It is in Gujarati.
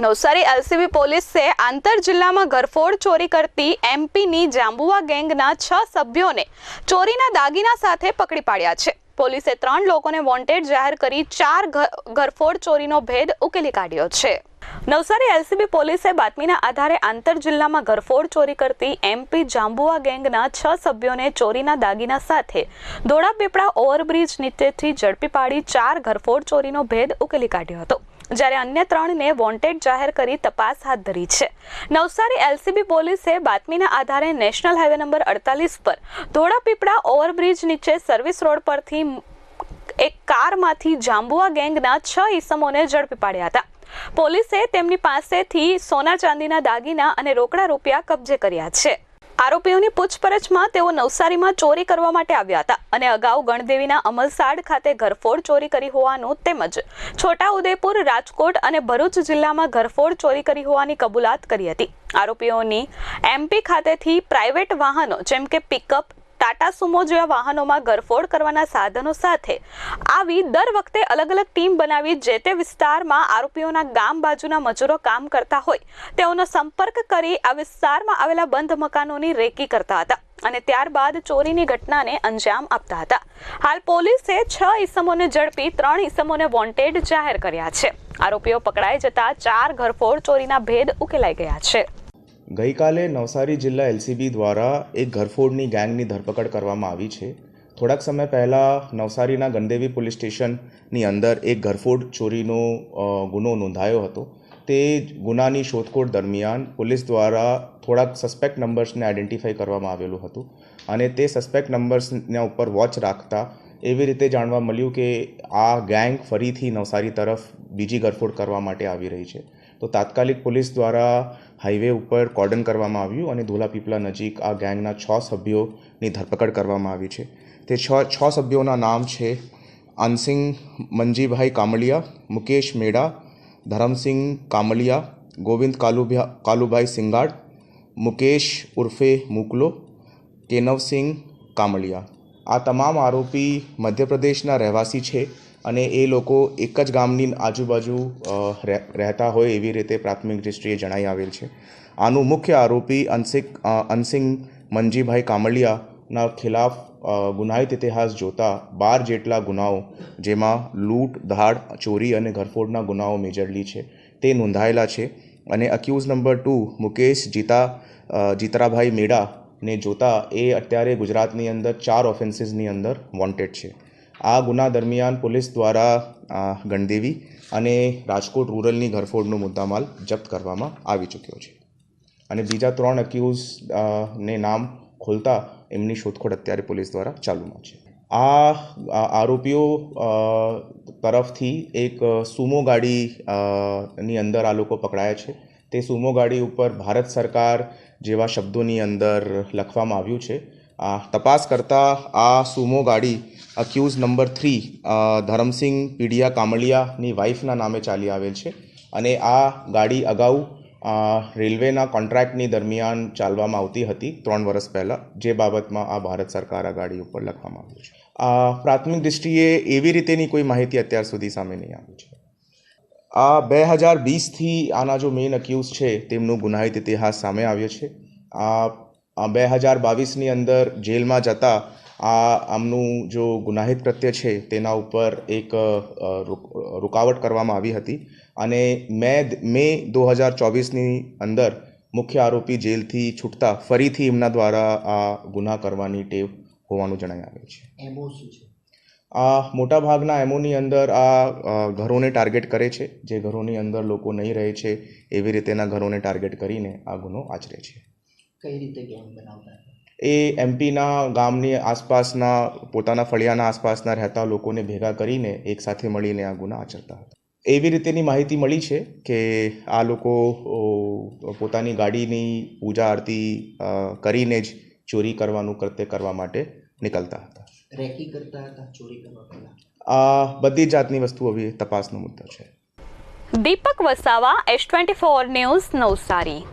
નવસારી એલસીબી પોલીસે આંતર જિલ્લામાં ઘરફોડ ચોરી કરતી એમપીની જાંબુવા ગેંગના છ સભ્યોને ચોરીના દાગીના સાથે પકડી પાડ્યા છે. પોલીસે ત્રણ લોકોને વોન્ટેડ જાહેર કરી ચાર ઘરફોડ ચોરીનો ભેદ ઉકેલી કાઢ્યો છે. નવસારી એલસીબી પોલીસે બાતમીના આધારે આંતર જિલ્લામાં ઘરફોડ ચોરી કરતી એમપી જાંબુઆ ગેંગના છ સભ્યોને ચોરીના દાગીના સાથે ધોળાપીપળા ઓવરબ્રિજ નીચેથી ઝડપી પાડી ચાર ઘરફોડ ચોરીનો ભેદ ઉકેલી કાઢ્યો હતો. જ્યારે અન્ય ત્રણને વોન્ટેડ જાહેર કરી તપાસ હાથ ધરી છે. નવસારી એલસીબી પોલીસે બાતમીના આધારે નેશનલ હાઈવે નંબર અડતાલીસ પર ધોળાપીપળા ઓવરબ્રિજ નીચે સર્વિસ રોડ પરથી એક કારમાંથી જાંબુઆ ગેંગના છ ઈસમોને ઝડપી પાડ્યા હતા. પોલીસે તેમની પાસેથી સોના ચાંદીના દાગીના અને રોકડા રૂપિયા કબજે કર્યા છે. આરોપીઓની પૂછપરછમાં તેઓ નવસારીમાં ચોરી કરવા માટે આવ્યા હતા અને અગાઉ ગણદેવીના અમલસાડ ખાતે ઘરફોડ ચોરી કરી હોવાનું તેમજ છોટાઉદેપુર, રાજકોટ અને ભરૂચ જિલ્લામાં ઘરફોડ ચોરી કરી હોવાની કબૂલાત કરી હતી. આરોપીઓની એમપી ખાતેથી પ્રાઇવેટ વાહનો જેમ કે પિકઅપ ટાટા સુમો જેવા વાહનોમાં ઘરફોડ કરવાના સાધનો સાથે આવી દર વખતે અલગ અલગ ટીમ બનાવી જે તે વિસ્તારમાં આરોપીઓના ગામ બાજુના મજૂરો કામ કરતા હોય, તેઓનો સંપર્ક કરી આ વિસ્તારમાં આવેલા બંધ મકાનોની રેકી કરતા હતા અને ત્યારબાદ ચોરીની ઘટનાને અંજામ આપતા હતા. હાલ પોલીસે છ ઈસમોને ઝડપી, ત્રણ ઈસમોને વોન્ટેડ જાહેર કર્યા છે. આરોપીઓ પકડાઈ જતા ચાર ઘરફોડ ચોરીના ભેદ ઉકેલાઈ ગયા છે. ગઈકાલે નવસારી જિલ્લા એલસીબી દ્વારા એક ઘરફોડની ગેંગની ધરપકડ કરવામાં આવી છે. થોડાક સમય પહેલાં નવસારીના ગંદેવી પોલીસ સ્ટેશનની અંદર એક ઘરફોડ ચોરીનો ગુનો નોંધાયો હતો. તે ગુનાની શોધખોળ દરમિયાન પોલીસ દ્વારા થોડાક સસ્પેક્ટ નંબર્સને આઈડેન્ટિફાઈ કરવામાં આવેલું હતું અને તે સસ્પેક્ટ નંબર્સના ઉપર વોચ રાખતા એવી રીતે જાણવા મળ્યું કે આ ગેંગ ફરીથી નવસારી તરફ બીજી ઘરફોડ કરવા માટે આવી રહી છે. તો તાત્કાલિક પોલીસ દ્વારા હાઈવે ઉપર કોર્ડન કરવામાં આવ્યું અને ધોલાપીપલા નજીક આ ગેંગના છ સભ્યોની ધરપકડ કરવામાં આવી છે. તે છ છ સભ્યોના નામ છે આનસિંગ મંજીભાઈ કામલિયા, મુકેશ મેડા, ધરમસિંહ કામલિયા, ગોવિંદ કાલુભા કાલુભાઈ સિંગાડ, મુકેશ ઉર્ફે મુકલો, કેનવસિંહ કામલિયા. આ તમામ આરોપી મધ્યપ્રદેશના રહેવાસી છે. અને એ લોકો એક જ ગામની આજુબાજુ રહેતા હોય એવી રીતે પ્રાથમિક દૃષ્ટિએ જણાઈ આવેલ છે. આનું મુખ્ય આરોપી અનસિક અનસિંગ મનજીભાઈ કામળિયાના ખિલાફ ગુનાહિત ઇતિહાસ જોતા બાર જેટલા ગુનાઓ, જેમાં લૂંટ, ધાડ, ચોરી અને ઘરફોડના ગુનાઓ મેજરલી છે, તે નોંધાયેલા છે. અને accused number two Mukesh Jita Jitrabhai Meda ને જોતા એ અત્યારે ગુજરાતની અંદર ચાર ઓફેન્સીસની અંદર વોન્ટેડ છે. આ ગુના દરમિયાન પોલીસ દ્વારા ગણદેવી અને રાજકોટ રૂરલની ઘરફોડનો મુદ્દામાલ જપ્ત કરવામાં આવી ચૂક્યો છે. અને બીજા ત્રણ અક્યુઝ ને નામ ખોલતા એમની શોધખોળ અત્યારે પોલીસ દ્વારા ચાલુમાં છે. આ આરોપીઓ તરફથી એક સુમો ગાડી ની અંદર આ લોકો પકડાયા છે. તે સુમો ગાડી ઉપર ભારત સરકાર જેવા શબ્દોની અંદર લખવામાં આવ્યું છે. તપાસ કરતાં આ સુમો ગાડી accused number three Dharamsinh Pidiya કામળિયાની વાઇફના નામે ચાલી આવેલ છે અને આ ગાડી અગાઉ રેલવેના કોન્ટ્રાક્ટની દરમિયાન ચાલવામાં આવતી હતી ત્રણ વર્ષ પહેલાં, જે બાબતમાં આ ભારત સરકાર આ ગાડી ઉપર લખવામાં આવ્યું છે. પ્રાથમિક દૃષ્ટિએ એવી રીતેની કોઈ માહિતી અત્યાર સુધી સામે નહીં આવી છે. આ બે હજાર વીસથી આના જો મેઇન અક્યુઝ છે તેમનું ગુનાહિત ઇતિહાસ સામે આવ્યો છે. આ બે હજાર બાવીસની અંદર જેલમાં જતા આ આમનું જો ગુનાહિત કૃત્ય છે તેના ઉપર એક રૂકાવટ કરવામાં આવી હતી. અને મે મે દો હજાર ચોવીસની અંદર મુખ્ય આરોપી જેલથી છૂટતા ફરીથી એમના દ્વારા આ ગુના કરવાની ટેવ હોવાનું જણાઈ આવ્યું છે. એમો શું છે? આ મોટાભાગના એમોની અંદર આ ઘરોને ટાર્ગેટ કરે છે. જે ઘરોની અંદર લોકો નહીં રહે છે એવી રીતેના ઘરોને ટાર્ગેટ કરીને આ ગુનો આચરે છે. કઈ રીતે ગેમ બનાવતા એ એમપીના ગામની આસપાસના પોતાના ફળિયાના આસપાસના રહેતા લોકોને ભેગા કરીને એક સાથે મળીને આ ગુના આચરતા હતા. એવી રીતેની માહિતી મળી છે કે આ લોકો પોતાની ગાડીની પૂજા આરતી કરીને જ ચોરી કરવાનું કૃત્ય કરવા માટે નીકળતા હતા. રેકી કરતા હતા ચોરી કરવા પહેલા? આ બધી જ જાતની વસ્તુ હવે તપાસનો મુદ્દો છે. Deepak Vasava S twenty four news Navsari.